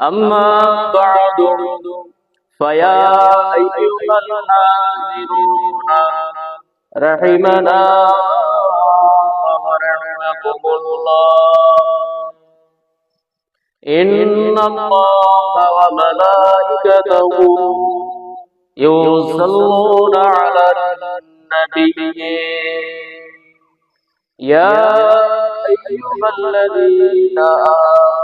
أما بعد فيا أيها الحاضرون رحمنا ورحمكم الله. إن الله وملائكته يصلون على النبي. يا أيها الذين آمنوا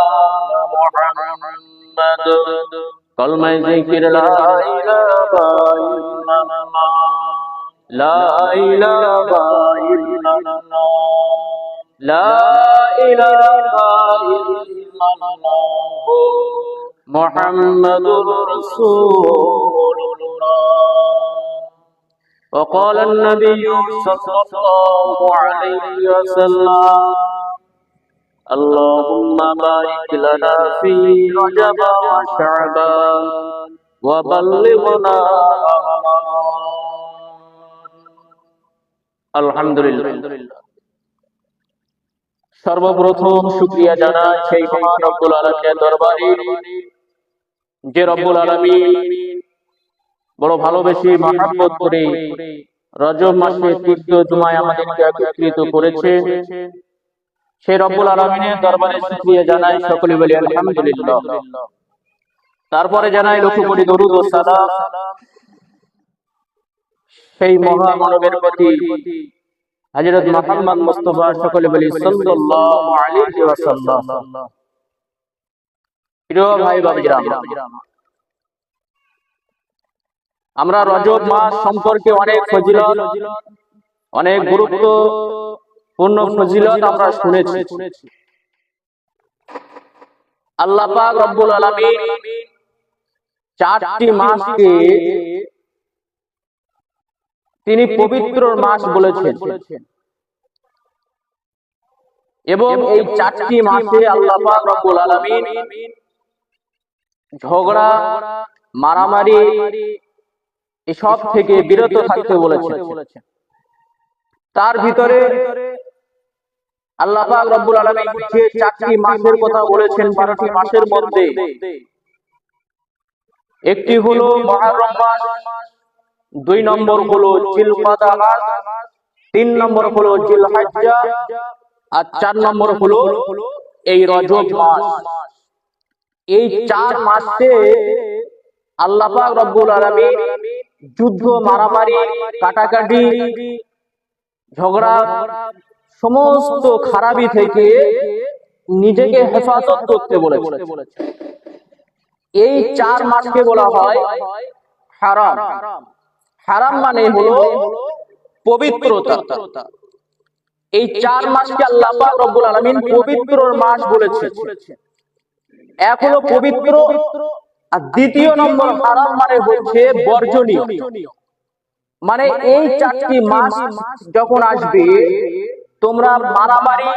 محمد কলমায় জিকির লা ইলাহা ইল্লাল্লাহ লা ইলাহা ইল্লাল্লাহ লা ইলাহা ইল্লাল্লাহ মুহাম্মাদুর রাসূলুল্লাহ وقال النبي صلى الله عليه وسلم اللهم بارك لنا في رجب وشعبان وبلغنا আলহামদুলিল্লাহ সর্বপ্রথম শুকরিয়া জানাই সেই মহান রব্বুল আলমের দরবারে যে রব্বুল আলমী বড় ভালোবেসে মহাব্বত করে রজব মাসে তৃতীয় জুমায় আমাদেরকে একত্রিত করেছে সেই রব্বুল আলমিনের দরবারে শুকরিয়া জানাই সকলে বলি আলহামদুলিল্লাহ। তারপরে জানাই লক্ষ কোটি দরুদ ও সালাম। সেই মহামানবের প্রতি হযরত মুহাম্মদ মুস্তাফা সকলে বলি সাল্লাল্লাহু আলাইহি ওয়াসাল্লাম। প্রিয় ভাই বাবাজিরা আমরা রজব মাস সম্পর্কে অনেক ফজিলত অনেক গুরুত্ব পূর্ণ ফজিলত আমরা শুনেছি। আল্লাহ পাক রব্বুল আলামিন চারটি মাসকে তিনি পবিত্র মাস বলেছেন। এবং এই চারটি মাসে আল্লাহ পাক রব্বুল আলামিন ঝগড়া মারামারি এসব থেকে বিরত থাকতে বলেছেন। তার ভিতরে আল্লাহ পাক রব্বুল আলামিন চারটি মাসের কথা বলেছেন মাসের মধ্যে। একটি হলো মুহররম মাস দুই নম্বর হলো জিলকাদা মাস, তিন নম্বর হলো জিলহজ্জা, আর চার নম্বর হলো এই রজব মাস। এই চার মাসে আল্লাহ পাক রব্বুল আলামিন যুদ্ধ, মারামারি, কাটাকাটি, ঝগড়া সমস্ত খারাপি থেকে নিজেকে হেফাজত করতে বলেছে। এই চার মাসকে বলা হয় হারাম। হারাম মানে হলো পবিত্রতা। এই চার মাসকে আল্লাহ রব্বুল আলামিন পবিত্র মাস বলেছে। হলো পবিত্র। আর দ্বিতীয় নম্বর হারাম মানে হচ্ছে বর্জনীয়। মানে এই চারটি মাস যখন আসবে তোমরা মারামারি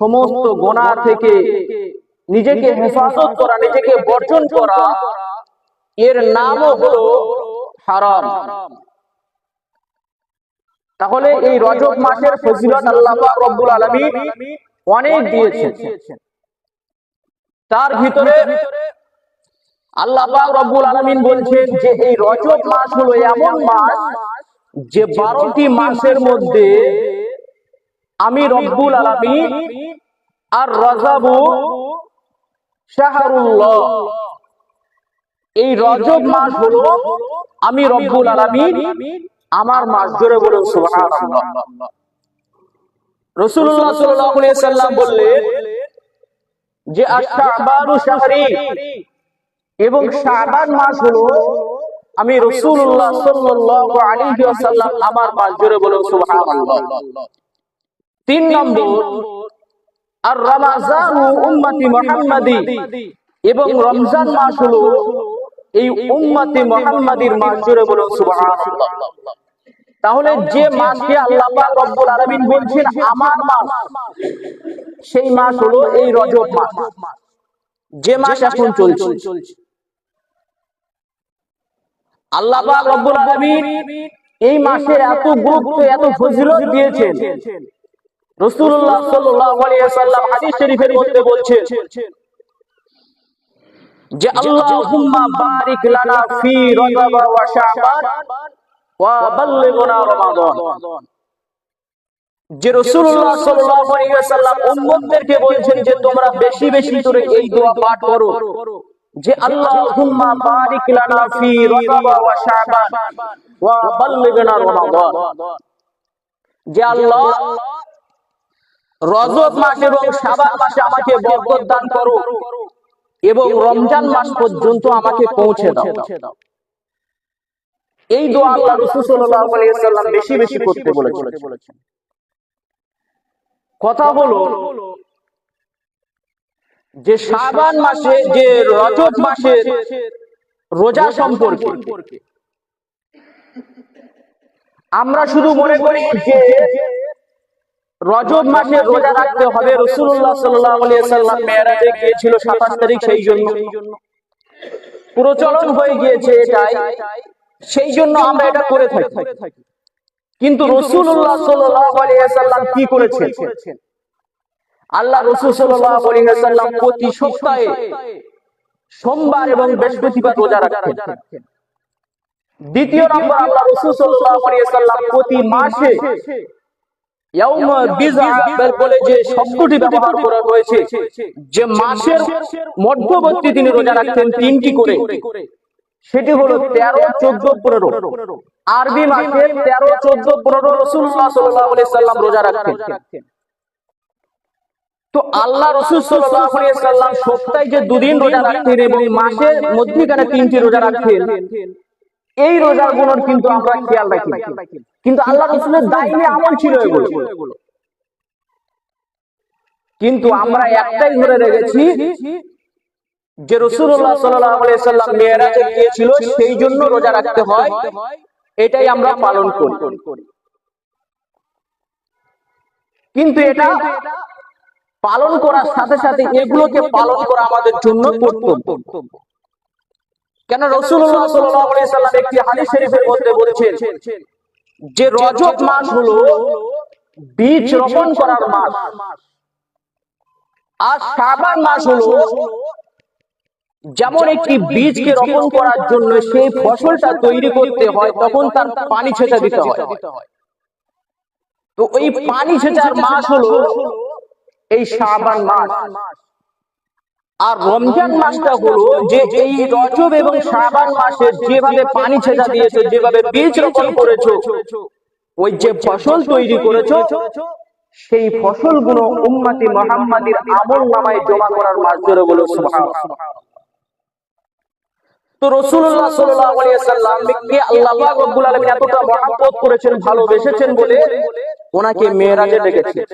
সমস্ত গোনা থেকে নিজেকে হেফাজত করা, নিজেকে বর্জন করা, এর নামও হলো হারাম। তাহলে এই রজব মাসের ফজিলত আল্লাহ রব্বুল আলামিন অনেক দিয়েছেন। তার ভিতরে আল্লাহ রব্বুল আলামিন বলছেন যে এই রজব মাস হলো এমন মাস যে বারোটি মাসের মধ্যে আমি রব্বুল আলামিন আর রজাবু শাহরুল্লাহ। এই রজব মাস হলো আমি রব্বুল আলামিন আমার মাস জোরে বলুন সুবহানাল্লাহ। রাসূলুল্লাহ সাল্লাল্লাহু আলাইহি সাল্লাম বললেন যে এবং শাবান মাস হলো আমি রাসূলুল্লাহ সাল্লাল্লাহু আলাইহি ওয়াসাল্লাম আমার মাস ধরে বলুন সুবহানাল্লাহ। তিন নম্বর আর রমাজানু উম্মতি মুহাম্মাদি এবং রমজান মাস হলো এই উম্মতে মুহাম্মাদির মাস জুড়ে বলুন সুবহানাল্লাহ। তাহলে যে মাসকে আল্লাহ পাক রব্বুল আলামিন বলছেন আমার মাস সেই মাস হলো এই রজব মাস। যে মাস এখন চলছে। আল্লাহ পাক রব্বুল আলামিন এই মাসে এত গুরুত্ব এত ফজিলত দিয়েছেন। রাসূলুল্লাহ সাল্লাল্লাহু আলাইহি ওয়াসাল্লাম হাদিস শরীফের মধ্যে বলছেন যে আল্লাহুম্মা বারিক লানা ফি রজব ওয়া শাবান ওয়া বাল্লিগনা রমাদান। যে রাসূলুল্লাহ সাল্লাল্লাহু আলাইহি ওয়াসাল্লাম উম্মতদেরকে বলছেন যে তোমরা বেশি বেশি করে এই দোয়া পাঠ করো। যে আল্লাহুম্মা বারিক লানা ফি রজব ওয়া শাবান ওয়া বাল্লিগনা রমাদান। যে আল্লাহ রজব মাস এবং শাবান মাসে আমাকে বরকত দান করো এবং রমজান মাস পর্যন্ত আমাকে পৌঁছে দাও। এই দোয়া আল্লাহ রাসূল সাল্লাল্লাহু আলাইহি ওয়াসাল্লাম বেশি বেশি করতে বলেছেন। কথা হলো যে শাবান মাসে, যে রজব মাসে রোজা সম্পর্কে। আমরা শুধু মনে করি যে রজব মাসে রোজা রাখতে হবে। রসুল্লাহ সাল্লাম মেয়েরাজে গিয়েছিল সাতাশ তারিখ সেই জন্য। প্রচলন হয়ে গিয়েছে এটাই। সেই জন্য আমরা এটা করে থাকি। কিন্তু রসুল্লাহ সাল্লাম কি করেছেন? আল্লাহ রসুল সাল্লাম প্রতি সপ্তাহে সোমবার এবং বৃহস্পতিবার রোজা রাখতেন। দ্বিতীয় নম্বর, আল্লাহ রসুল সাল্লাম প্রতি মাসে বলে যে শব্দটি ব্যবহার করা হয়েছে যে মাসের মধ্যবর্তী তিনি রোজা রাখতেন তিনটি করে। সেটি হলো তেরো চোদ্দ পনেরো। আরবি মাসে তেরো চোদ্দ পনেরো রসুল্লাহ সাল্লাম রোজা রাখতেন। তো আল্লাহ রসুল সাল্লাম সপ্তাহে যে দুদিন রোজা রাখতেন এবং মাসের মধ্যখানে তিনটি রোজা রাখতেন। এই রোজার গুণর কিন্তু আমরা খেয়াল রাখি। কিন্তু আল্লাহ রসুলের দায়িত্বে আমল ছিল কিন্তু আমরা একটাই ধরে রেখেছি যে রসুল্লাহ সাল্লাম মেয়েরাজে গিয়েছিল, সেই জন্য রোজা রাখতে হয়। এটাই আমরা পালন করি। কিন্তু এটা পালন করার সাথে সাথে এগুলোকে পালন করা আমাদের জন্য কর্তব্য। কেন রসুল্লাহ সাল্লাম একটি হাদিস শরীফের মধ্যে বলেছেন যে রজব মাস হলো বীজ রোপণ করার মাস। আর শাবান মাস হলো যেমন একটি বীজকে রোপণ করার জন্য সেই ফসলটা তৈরি করতে হয় তখন তার পানি ছেঁচা দিতে হয়। তো ওই পানি ছেঁচার মাস হলো এই শাবান মাস। আর রমজান মাসটা হলো যে এই রজব এবং শাবান মাসে যেভাবে পানি ছেঁচা দিয়েছে, যেভাবে বীজ রোপণ করেছ, ওই যে ফসল তৈরি করেছ, সেই ফসলগুলো উম্মতি মোহাম্মদীর আমল নামায় জমা করার মাস ধরে বলে তো রসুল্লাহ সাল্লাল্লাহু আলাইহি সাল্লামকে আল্লাহ রব্বুল আলামিন এতটা মহব্বত করেছেন, ভালোবেসেছেন বলে, ওনাকে মেরাজে ডেকেছেন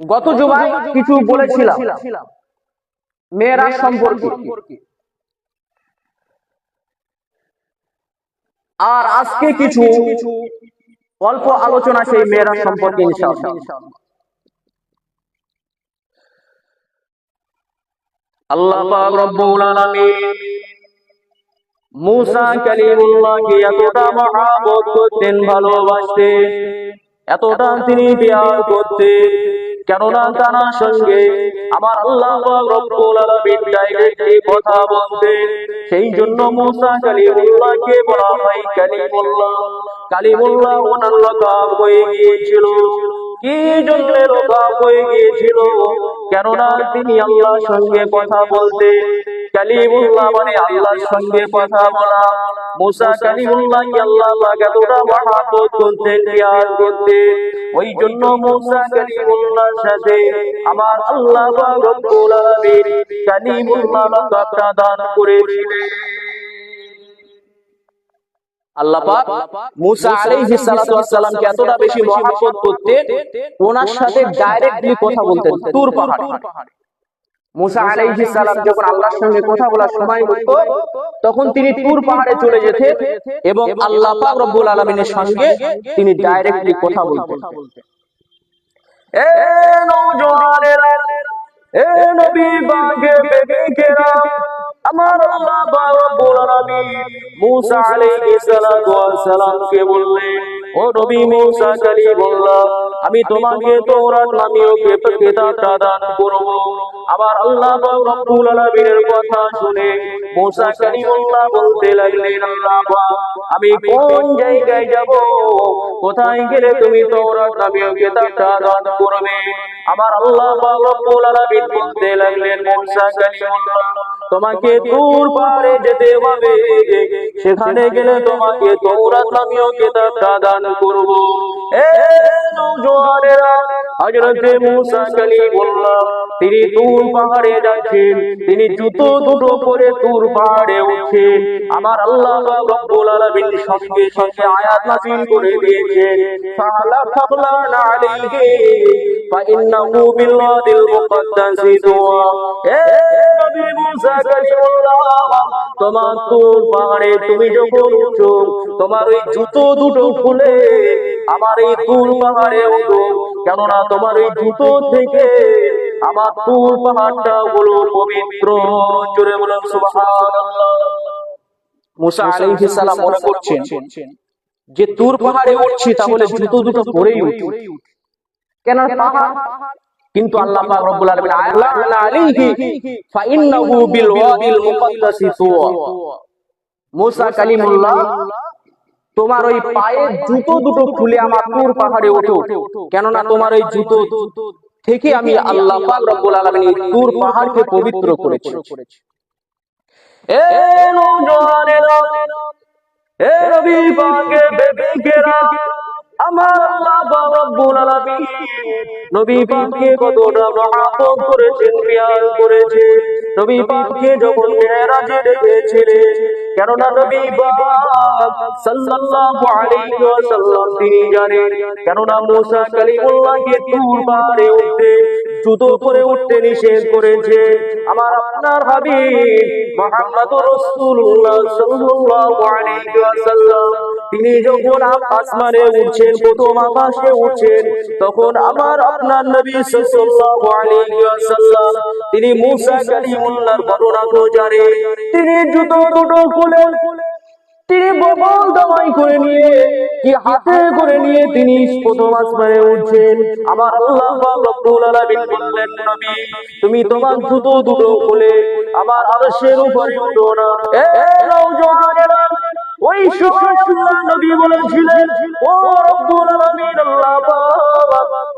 গত জুমায় কিছু বলেছিলাম। মেয়েরা সম্পর্কে। আর আজকে কিছু অল্প আলোচনা সেই মেয়েরা সম্পর্কে আল্লাহ পাক রব্বুল আলামিন মুসা কালিমুল্লাহকে এতটা মহাবত করতেন ভালোবাসতেন এতটা তিনি পেয়ার করতেন। কেননা তার সঙ্গে আমার আল্লাহ কথা সেই জন্য কালিমুল্লাহকে বলা হয় কালিমুল্লাহ। কালিমুল্লাহ ওনার লকাব হয়ে গিয়েছিল। কি জন্য লকাব হয়ে গিয়েছিল? কেননা তিনি আল্লাহর সঙ্গে কথা বলতেন। কালিমুল্লাহ মানে আল্লাহর সঙ্গে কথা বলা। মুসা কালিমুল্লাহ আল্লাহ এতটা করতেন করতেন। ওই জন্য কালিমুল্লাহর সাথে আমার আল্লাহ রব্বুল আলামিন কালিমুল্লাহ দান করেছিলেন। মুসা বেশি মহব্বত করতেন, ওনার সাথে ডাইরেক্টলি কথা বলতেন তুর পাহাড়ে। মুসা আলাইহিস সালাম যখন আল্লাহর সঙ্গে কথা বলার সময় হতো তখন তিনি তুর পাহাড়ে চলে যেতেন এবং আল্লাহ পাক রব্বুল আলামিনের সঙ্গে তিনি ডাইরেক্টলি কথা বলতেন। এ নওজোয়ানেরা এ নবী বাগে বেবিকেরা আমার আল্লাহ পাক রব্বুল আলামিন মুসা আলাইহিস ওয়াস সালামকে বললেন ও নবী কালিমুল্লাহ আমি তোমাকে তৌরাত নামীয় কিতাবটা দান করব। আমার আল্লাহ রব্বুল আলামিনের কথা শুনে মুসা কালিমুল্লাহ বলতে লাগলেন, আল্লাহ আমি কোন জায়গায় যাব? কোথায় গেলে তুমি তৌরাত নামীয় করবে? আমার আল্লাহ রব্বুল আলামিন বলতে লাগলেন, মুসা কালিমুল্লাহ তোমাকে তুর পারে যেতে হবে। সেখানে গেলে তোমাকে তৌরাত নামীয় কিতাবটা দান করব। মুসা কালিমুল্লাহ তিনি তুর পাহাড়ে যাচ্ছেন তিনি জুতো দুটো পরে তুর পাহাড়ে উঠছেন। আমার আল্লাহ রব্বুল আলামিন সঙ্গে সঙ্গে আয়াত নাযিল করে দিয়েছেন। ফালা আলাইহি। ফাইন্নাহু বিল ওয়াদিল মুকদ্দাসি তুয়া এ নবী মুসা তোমার তুর পাহাড়ে তুমি যখন তোমার ওই জুতো দুটো খুলে আমার এই পাহাড়ে উঠো কেননা তোমার জুতো থেকে আমার তুর পাহাড়টা হলো পবিত্র। জোরে বলুন, সুবহানাল্লাহ। মুসা সালাম মনে করছেন যে তুর পাহাড়ে উঠছি, তাহলে জুতো দুটো পরেই উঠি কেন পাহাড় কিন্তু আল্লাহ পাক রব্বুল আলামিন আল্লাহ আলাইহি, ফাইন্নাহু বিল ওয়াদিল তুয়া কালিমুল্লাহ, তোমার ওই পায়ের জুতো দুটো খুলে আমার তুর পাহাড়ে ওঠো। কেননা তোমার ওই জুতো থেকে আমি আল্লাহ পাক রব্বুল আলামিন তুর পাহাড়কে পবিত্র করেছি। এ নওজোয়ানেরা এ নবী পাকে বেবিকেরা আমার আল্লাহ রব্বুল নবী পাককে করেছেন করেছে নবী পাককে যখন নবী পাক সাল্লাল্লাহু আলাইহি ওয়াসাল্লাম তিনি জানেন কালিমুল্লাহকে তুর উঠতে জুতো পরে উঠতে নিষেধ করেছে। আমার আপনার হাবিব মুহাম্মদুর রাসূলুল্লাহ সাল্লাল্লাহু আলাইহি ওয়াসাল্লাম তিনি যখন আসমানে উঠছেন, প্রথম আকাশে উঠছেন, তখন আমার আপনার নবী সাল্লাল্লাহু আলাইহি ওয়াসাল্লাম, তিনি কালিমুল্লাহর জানেন। তিনি জুতো দুটো খুলে, তিনি ববল দামাই করে নিয়ে, কি হাতে করে নিয়ে তিনি প্রথম আসমানে উঠছেন। আমার আল্লাহ রব্বুল আলামিন বললেন, নবী, তুমি তোমার জুতো দুটো খুলে, আমার আরশের উপরে উঠো না। এ ওই সময় আল্লাহ নবী বলেছিলেন ও রব্বুল আলামিন আল্লাহ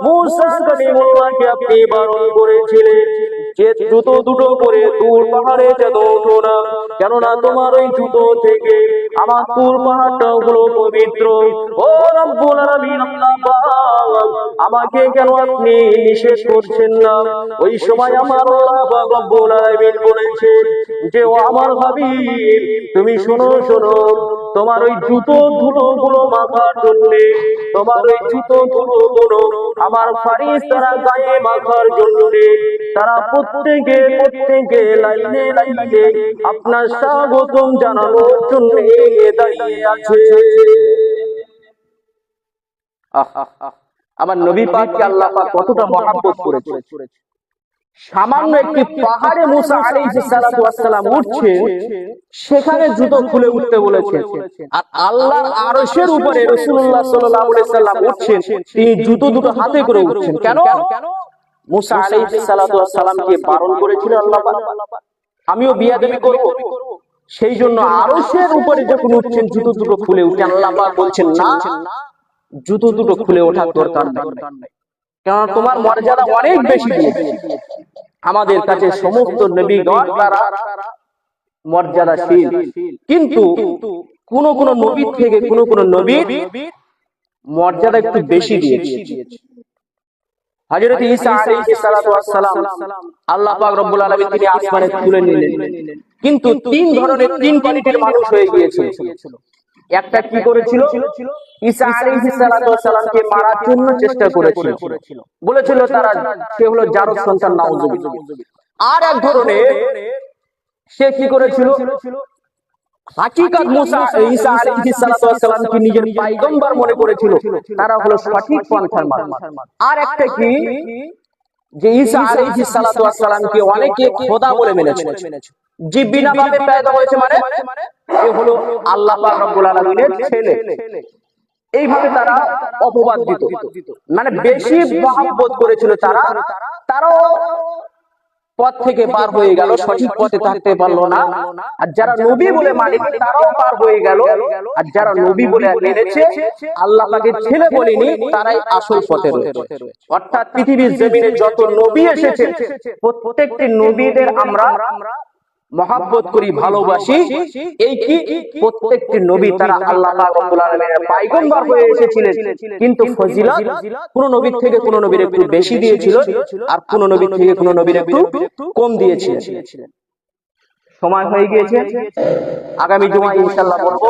মুসা কালিমুল্লাহকে আপনি বারণ করেছিলেন। জুতো দুটো তুর পাহাড়ে ওঠো না। কেননা তোমার ওই জুতো থেকে আমার পাহাড়টা হলো পবিত্র। ও রব্বুল আলামিন আমাকে কেন আপনি নিষেধ করছেন না? ওই সময় আমার আল্লাহ রব্বুল আলামিন যে, ও আমার হাবিব, তুমি শোনো শোনো, তোমার ওই জুতো ধুলো গুলো মাখার জন্য, তোমার ওই জুতো ধুলো গুলো আমার ফারিস তারা গায়ে মাখার জন্য, তারা প্রত্যেকে প্রত্যেকে লাইনে লাইনে আপনার স্বাগতম জানানোর জন্য দাঁড়িয়ে আছে। আমার নবী পাককে আল্লাহ পাক কতটা মহাব্বত করেছে। সামান্য একটি পাহাড়ে মুসা আলাইহিস সালাতু ওয়াস সালাম উঠছে, সেখানে জুতো খুলে উঠতে বলেছে। আর আল্লাহর আরশের উপরে রাসূলুল্লাহ সাল্লাল্লাহু আলাইহি সাল্লাম উঠছেন, তিনি জুতো দুটো হাতে করে উঠছেন। কেন? মুসা আলাইহিস সালাতু ওয়াস সালামকে বারণ করেছিল আল্লাহ পাক। আমিও বিয়াদবি করব। সেই জন্য আরশের উপরে যখন উঠছেন জুতো দুটো খুলে উঠে আল্লাহ পাক বলছেন না জুতো দুটো খুলে ওঠার দরকার নেই। কারণ তোমার মর্যাদা অনেক বেশি আমাদের কাছে সমস্ত নবীগণ তারা মর্যাদাশীল। কিন্তু কোন কোন নবী থেকে কোন কোন নবীর মর্যাদা একটু বেশি দিয়েছে। হযরত ঈসা আলাইহিস সালাতু ওয়াস সালাম আল্লাহ পাক রব্বুল আলামিন তিনি আসমানে তুলে নিলেন। কিন্তু তিন ধরনের তিন কোয়ালিটির মানুষ হয়ে গিয়েছিল। একটা কি করেছিল? ঈসা আলাইহিস সালাতু ওয়াস সালামকে মারার জন্য চেষ্টা করেছিল। বলেছিল তারা সে হলো জারদ সন্তান নাউজুবিল্লাহ। আর এক ধরনের সে কি করেছিল? হাকিকাত মুসা ঈসা আলাইহিস সালাতু ওয়াস নিজের পয়গম্বর মনে করেছিল? তারা হলো সঠিক পন্থার মানুষ। আর একটা কি? যে ঈসা আলাইহিস সালাতু ওয়াস অনেকে খোদা বলে মেনেছে। যে বিনা ভাবে পয়দা হয়েছে মানে? এ হলো আল্লাহ পাক রব্বুল আলামিনের ছেলে। এইভাবে তারা অপবাদ দিত। মানে বেশি মহাব্বত করেছিল তারা। তারাও পথ থেকে পার হয়ে গেল, সঠিক পথে থাকতে পারল না। আর যারা নবী বলে মানে তারাও পার হয়ে গেল। আর যারা নবী বলে মেনেছে, আল্লাহ তাকে ছেলে বলেনি, তারাই আসল পথে রয়েছে। অর্থাৎ পৃথিবীর যত নবী এসেছে, প্রত্যেকটি নবীদের আমরা মহাব্বত করি ভালোবাসি। এই কি? প্রত্যেকটি নবী তারা আল্লাহ পয়গম্বর হয়ে এসেছিলেন। কিন্তু ফজিলত কোন নবীর থেকে কোন নবীর একটু বেশি দিয়েছিল আর কোন নবীর থেকে কোন নবীর একটু কম দিয়েছিলেন। সময় হয়ে গিয়েছে। আগামী জমা ইনশাল্লাহ বলব